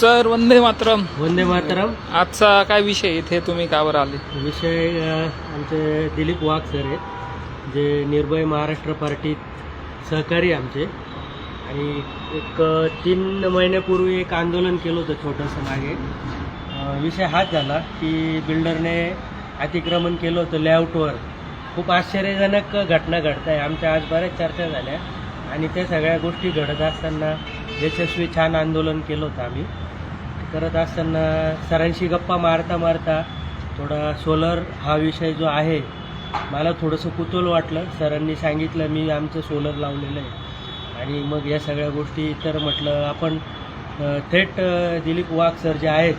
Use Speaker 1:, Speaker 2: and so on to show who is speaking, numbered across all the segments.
Speaker 1: Sir वंदे मातरम.
Speaker 2: वंदे मातरम.
Speaker 1: आजचा काय विषय? इथे तुम्ही का बरं आले?
Speaker 2: विषय अ, आमचे दिलीप वाघ सर आहेत जे निर्भय महाराष्ट्र पार्टीत सहकारी आमचे. आणि एक अ, तीन महिन्यापूर्वी एक आंदोलन केलं होतं छोटंसं मागे. अ, विषय हाच झाला की बिल्डरने अतिक्रमण केलं होतं लेआउटवर. खूप आश्चर्यजनक घटना घडत आहे आमच्या आज बऱ्याच चर्चा झाल्या. आणि त्या सगळ्या गोष्टी घडत असताना यशस्वी छान आंदोलन केलं होतं आम्ही. करत असताना सरांशी गप्पा मारता मारता थोडा सोलर हा विषय जो आहे मला थोडंसं कुतूल वाटलं. सरांनी सांगितलं मी आमचं सोलर लावलेलं आहे. आणि मग या सगळ्या गोष्टी तर म्हटलं आपण थेट दिलीप वाघ सर जे आहेत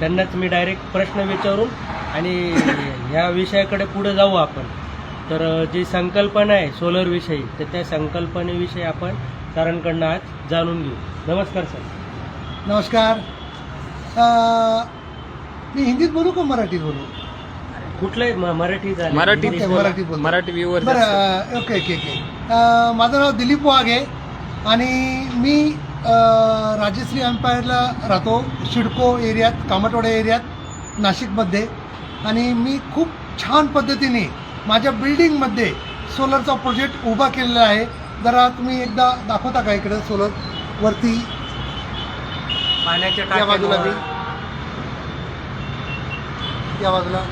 Speaker 2: त्यांनाच मी डायरेक्ट प्रश्न विचारून आणि ह्या विषयाकडे पुढे जाऊ आपण. तर जी संकल्पना आहे सोलर विषयी तर त्या संकल्पनेविषयी आपण सरांकडनं आज जाणून घेऊ. नमस्कार सर.
Speaker 3: नमस्कार. मी हिंदीत बोलू का मराठीत बोलू?
Speaker 2: कुठलंही म- मराठी झालं
Speaker 1: मराठी
Speaker 3: मराठी बोलतो.
Speaker 1: मराठी व्ह्यूवर
Speaker 3: बरं अं, ओके ओके ओके. अं, माझं नाव दिलीप वाघ आहे आणि मी अं, राजश्री एम्पायरला राहतो शिडको एरियात कामटवाडा एरियात नाशिकमध्ये. आणि मी खूप छान पद्धतीने माझ्या बिल्डिंगमध्ये सोलरचा प्रोजेक्ट उभा केलेला आहे. जरा तुम्ही एकदा दाखवता का इकडं सोलर वरती?
Speaker 2: पाण्याच्या
Speaker 3: या बाजूला या बाजूला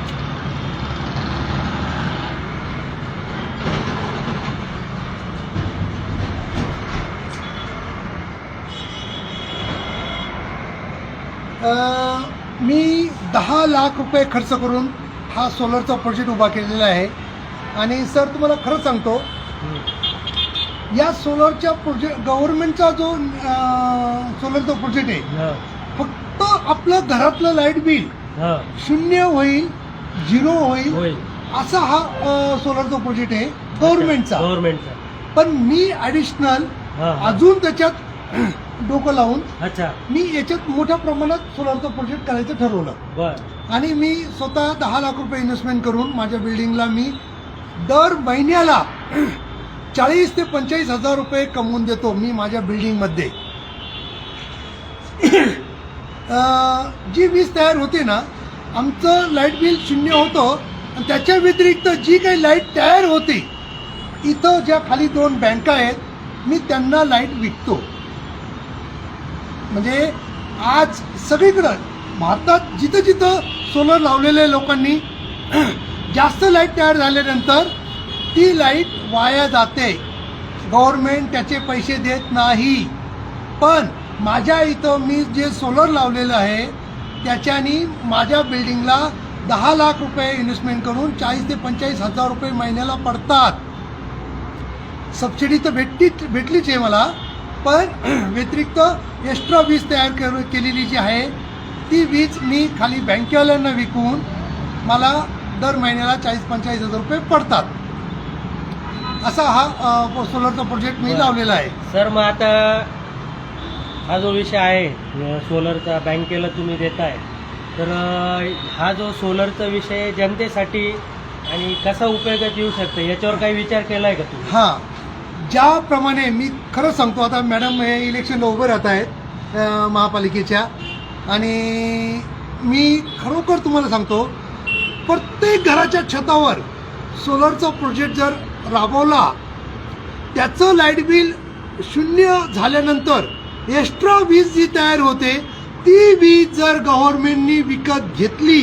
Speaker 3: मी दहा लाख रुपये खर्च करून हा सोलरचा प्रोजेक्ट उभा केलेला आहे आणि सर तुम्हाला खरं सांगतो. या सोलरच्या प्रोजेक्ट गव्हर्नमेंटचा जो सोलरचा प्रोजेक्ट आहे फक्त आपलं घरातलं लाइट बिल. शून्य होईल झिरो होईल असा हा अ, सोलरचा प्रोजेक्ट आहे गव्हर्नमेंटचा
Speaker 2: गव्हर्नमेंटचा
Speaker 3: पण मी ॲडिशनल
Speaker 2: हा, हा.
Speaker 3: अजून त्याच्यात डोकं लावून
Speaker 2: अच्छा.
Speaker 3: मी याच्यात मोठ्या प्रमाणात सोलरचा प्रोजेक्ट करायचं ठरवलं.
Speaker 2: बर.
Speaker 3: आणि मी स्वतः दहा लाख रुपये इन्व्हेस्टमेंट करून माझ्या बिल्डिंगला मी दर महिन्याला चाळीस ते पंचेचाळीस हजार रुपये कमवून देतो मी माझ्या बिल्डिंगमध्ये जी वीज तयार होते ना आमचं लाइट बिल शून्य होतं आणि त्याच्या व्यतिरिक्त जी काही लाइट तयार होते इथं ज्या खाली दोन बँका आहेत मी त्यांना लाइट विकतो. म्हणजे आज सगळीकडं भारतात जिथं जिथं सोलर लावलेल्या लोकांनी जास्त लाइट तयार झाल्यानंतर ती लाइट वाया जाते. गव्हर्मेंट त्याचे पैसे देत नाही. पण माझ्या इथं मी जे सोलर लावलेलं आहे त्याच्यानी माझ्या बिल्डिंगला दहा लाख रुपये इन्व्हेस्टमेंट करून चाळीस ते पंचेचाळीस हजार रुपये महिन्याला पडतात. सबसिडी तर भेटली भेटलीच आहे मला पण व्यतिरिक्त एक्स्ट्रा वीज तयार कर केलेली जी आहे ती वीज मी खाली बँकेवाल्यांना विकून मला दर महिन्याला चाळीस पंचेचाळीस हजार रुपये पडतात. असा हा सोलरचा प्रोजेक्ट मी. लावलेला आहे.
Speaker 2: सर मग आता हा जो विषय आहे सोलरचा बँकेला तुम्ही देताय तर हा जो सोलरचा विषय जनतेसाठी आणि कसा उपयोगात येऊ शकतो याच्यावर काही विचार केलाय का तुम्ही?
Speaker 3: हां. ज्याप्रमाणे मी खरं सांगतो आता मॅडम हे इलेक्शनला उभे राहत आहेत महापालिकेच्या. आणि मी खरोखर तुम्हाला सांगतो प्रत्येक घराच्या छतावर सोलरचा प्रोजेक्ट जर राबवला त्याचं लाइट बिल शून्य झाल्यानंतर एक्स्ट्रा वीज जी तयार होते ती वीज जर गव्हर्नमेंटनी विकत घेतली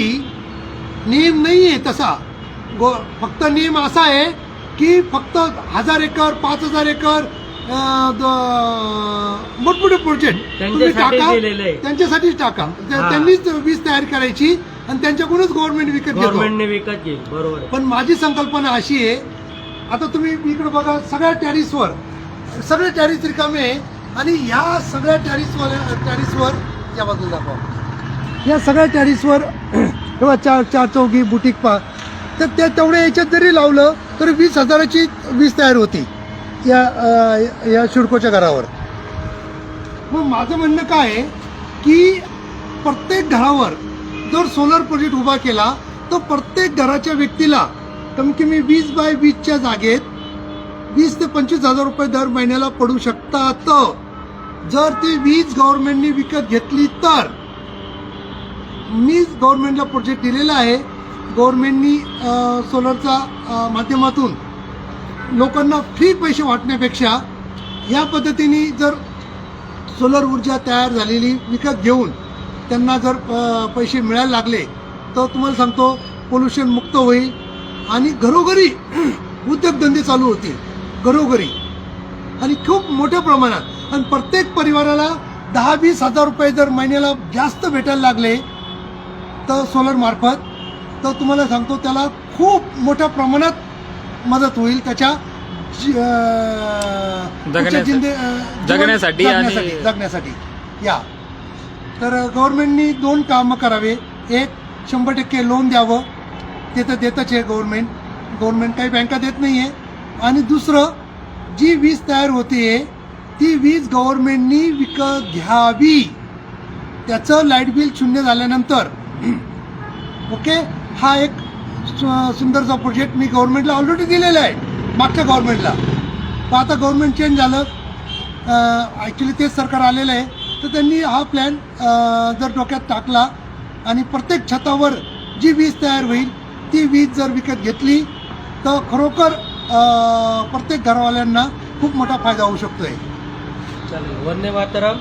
Speaker 3: नियम नाही आहे तसा गो फक्त नियम असा आहे की फक्त हजार एकर पाच हजार एकर मोठमोठे प्रोजेक्ट तुम्ही टाका. त्यांच्यासाठीच टाका त्या-. त्यांनीच वीज तयार करायची आणि त्यांच्याकडूनच गव्हर्नमेंट विकत घेतो
Speaker 2: विकत घेईल बरोबर.
Speaker 3: पण माझी संकल्पना अशी आहे आता तुम्ही इकडे बघा सगळ्या टॅरिसवर सगळे टॅरिस रिकामे आणि या सगळ्या टॅरिसवर टॅरिसवर या बाजूला दाखवा. या सगळ्या टॅरिसवर किंवा चार चार चौकी बुटीक पा तर ते तेवढ्या याच्यात जरी लावलं तर वीस हजाराची वीज तयार होती या या शिडकोच्या घरावर. मग माझं म्हणणं काय आहे की प्रत्येक घरावर जर सोलर प्रोजेक्ट उभा केला तर प्रत्येक घराच्या व्यक्तीला कमी कमी वीस बाय वीसच्या जागेत वीस ते पंचवीस हजार रुपये दर महिन्याला पडू शकतात. जर ती वीज गव्हर्नमेंटनी विकत घेतली तर मी गव्हर्नमेंटला प्रोजेक्ट दिलेला आहे. गव्हर्नमेंटनी सोलरचा माध्यमातून लोकांना फ्री पैसे वाटण्यापेक्षा या पद्धतीने जर सोलर ऊर्जा तयार झालेली विकत घेऊन त्यांना जर पैसे मिळायला लागले तर तुम्हाला सांगतो पोल्युशन मुक्त होईल आणि घरोघरी उद्योगधंदे चालू होतील. घरोघरी. आणि खूप मोठ्या प्रमाणात. आणि प्रत्येक परिवाराला दहा वीस हजार रुपये जर महिन्याला जास्त भेटायला लागले तर सोलर मार्फत तर तुम्हाला सांगतो त्याला खूप मोठ्या प्रमाणात मदत होईल त्याच्या
Speaker 1: जगण्यासाठी जगण्यासाठी
Speaker 3: या. तर गव्हर्नमेंटनी दोन कामं करावे. एक शंभर टक्के लोन द्यावं. ते तर देतच आहे गव्हर्नमेंट गव्हर्नमेंट काही बँका देत नाही आहे आणि दुसरं जी वीज तयार होते ती वीज गव्हर्नमेंटनी विकत घ्यावी. त्याचं लाइट बिल शून्य झाल्यानंतर. ओके? हा एक सु- सुंदरचा प्रोजेक्ट मी गव्हर्नमेंटला ऑलरेडी दिलेला आहे मागच्या गव्हर्नमेंटला. पण आता गव्हर्नमेंट चेंज झालं. ॲक्च्युली तेच सरकार आलेलं आहे. तर त्यांनी हा प्लॅन जर डोक्यात टाकला आणि प्रत्येक छतावर जी वीज तयार होईल ती वीज जर विकत घेतली तर खरोखर प्रत्येक घरवाल्यांना खूप मोठा फायदा होऊ शकतो आहे
Speaker 2: चालेल. वंदे मातरम.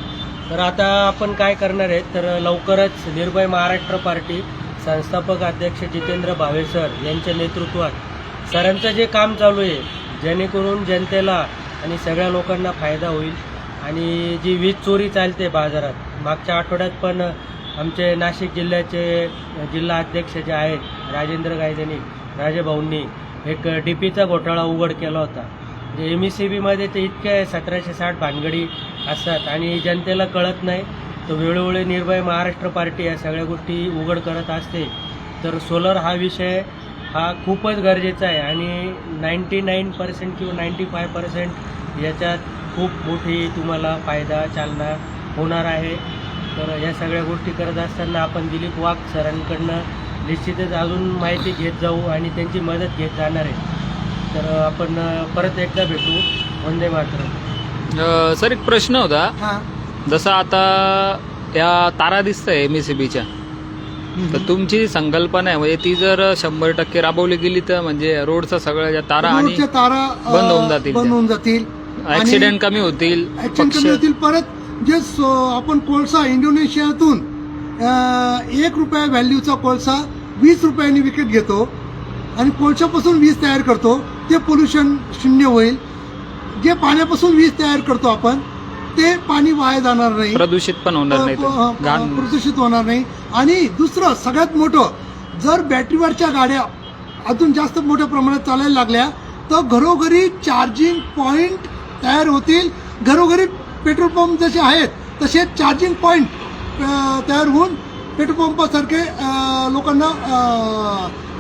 Speaker 2: तर आता आपण काय करणार आहेत तर लवकरच निर्भय महाराष्ट्र पार्टी संस्थापक अध्यक्ष जितेंद्र भावे सर यांच्या नेतृत्वात सरांचं जे काम चालू आहे जेणेकरून जनतेला आणि सगळ्या लोकांना फायदा होईल. आणि जी वीज चोरी चालते बाजारात मागच्या आठवड्यात पण आमचे नाशिक जिल्ह्याचे जिल्हा अध्यक्ष जे आहेत राजेंद्र गायधनी राजेभाऊंनी एक डी पीचा घोटाळा उघड केला होता. एम ई सी बीमध्ये ते इतके सतराशे साठ भानगडी असतात आणि जनतेला कळत नाही. तर वेळोवेळी निर्भय महाराष्ट्र पार्टी या सगळ्या गोष्टी उघड करत असते. तर सोलर हा विषय हा खूपच गरजेचा आहे आणि नाईंटी नाईन पर्सेंट किंवा नाईंटी फाय पर्सेंट याच्यात खूप मोठी तुम्हाला फायदा चालना होणार आहे. तर या सगळ्या गोष्टी करत असताना आपण दिलीप वाघ सरांकडनं निश्चितच अजून माहिती घेत जाऊ आणि त्यांची मदत घेत जाणार आहे. तर आपण परत एकदा भेटू. वंदे मातरम.
Speaker 1: अ, सर एक प्रश्न होता.
Speaker 3: हां.
Speaker 1: जसं आता या तारा दिसतंय एम एस सी बीच्या तर तुमची संकल्पना आहे म्हणजे ती जर शंभर टक्के राबवली गेली तर म्हणजे रोडचा सगळ्या ज्या तारा आणि
Speaker 3: तारा
Speaker 1: बंद होऊन जातील
Speaker 3: बंद. होऊन जातील.
Speaker 1: ऍक्सिडेंट कमी होतील
Speaker 3: कमी होतील परत जे आपण कोळसा इंडोनेशियातून एक रुपया व्हॅल्यूचा कोळसा वीस रुपयांनी विकत घेतो आणि कोळशापासून वीज तयार करतो ते पोल्युशन शून्य होईल. जे पाण्यापासून वीज तयार करतो आपण ते पाणी वाया जाणार नाही.
Speaker 1: प्रदूषित पण होणार नाही
Speaker 3: प्रदूषित होणार नाही. आणि दुसरं सगळ्यात मोठं जर बॅटरीवरच्या गाड्या अजून जास्त मोठ्या प्रमाणात चालायला लागल्या तर घरोघरी चार्जिंग पॉइंट तयार होतील. घरोघरी पेट्रोल पंप जसे आहेत तसे चार्जिंग पॉइंट तयार होऊन पेट्रोल पंपासारखे लोकांना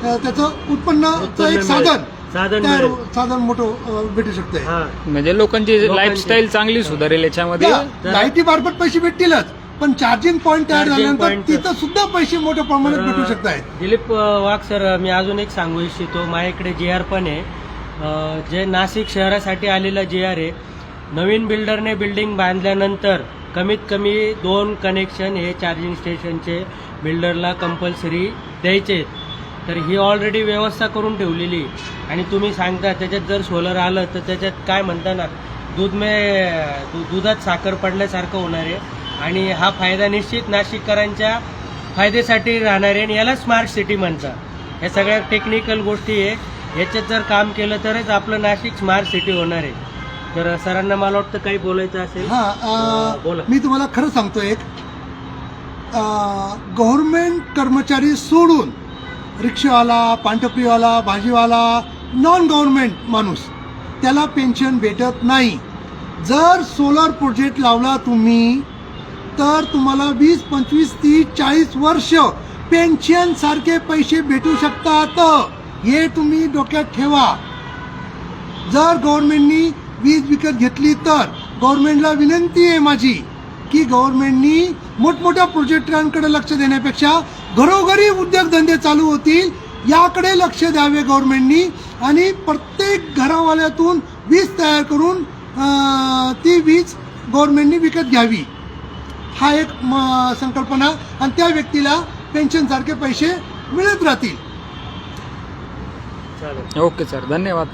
Speaker 3: त्याचं उत्पन्नाचं
Speaker 2: उत्पन्न
Speaker 3: एक. साधन
Speaker 2: साधन
Speaker 3: तयार. साधन मोठं भेटू शकतंय
Speaker 2: हा.
Speaker 1: म्हणजे लोकांची लाईफस्टाईल चांगली सुधारेल याच्यामध्ये.
Speaker 3: लाईटी मार्फत पैसे भेटतीलच पण चार्जिंग पॉइंट तयार झाल्यानंतर. तिथं सुद्धा पैसे मोठ्या प्रमाणात भेटू शकत आहेत
Speaker 2: दिलीप वाघ सर मी अजून एक सांगू इच्छितो. माझ्याकडे जे आर पण आहे. जे नाशिक शहरासाठी आलेला जे आर आहे. नवीन बिल्डरने बिल्डिंग बांधल्यानंतर कमीत कमी दोन कनेक्शन हे चार्जिंग स्टेशनचे बिल्डरला कंपल्सरी द्यायचे. आहेत. तर ही ऑलरेडी व्यवस्था करून ठेवलेली. आणि तुम्ही सांगता त्याच्यात जर सोलर आलं तर त्याच्यात काय म्हणता ना दूध मे दुधात साखर पडल्यासारखं होणार आहे. आणि हा फायदा निश्चित नाशिककरांच्या फायद्यासाठी राहणार आहे आणि याला स्मार्ट सिटी म्हणतात. या सगळ्या टेक्निकल गोष्टी आहे. याच्यात जर काम केलं तरच आपलं नाशिक स्मार्ट सिटी होणार आहे. तर सरांना मला वाटतं काही बोलायचं असेल.
Speaker 3: हा
Speaker 2: बोला.
Speaker 3: मी तुम्हाला खरं सांगतो एक. गव्हर्नमेंट कर्मचारी सोडून रिक्षावाला पानटपरीवाला भाजीवाला नॉन गव्हर्नमेंट माणूस त्याला पेन्शन भेटत नाही. जर सोलर प्रोजेक्ट लावला तुम्ही तर तुम्हाला वीस पंचवीस तीस चाळीस वर्ष पेन्शन सारखे पैसे भेटू शकतात. हे तुम्ही डोक्यात ठेवा. जर गव्हर्नमेंटनी वीज विकत घेतली तर गव्हर्नमेंटला विनंती आहे माझी की गव्हर्नमेंटनी मोठमोठ्या प्रोजेक्टांकडे लक्ष देण्यापेक्षा घरोघरी उद्योगधंदे चालू होतील याकडे लक्ष द्यावे गव्हर्नमेंटनी. आणि प्रत्येक घरावाल्यातून वीज तयार करून ती वीज गव्हर्नमेंटनी विकत घ्यावी. हा एक म- संकल्पना. आणि त्या व्यक्तीला पेन्शनसारखे पैसे मिळत राहतील.
Speaker 2: चालेल
Speaker 1: ओके सर. धन्यवाद.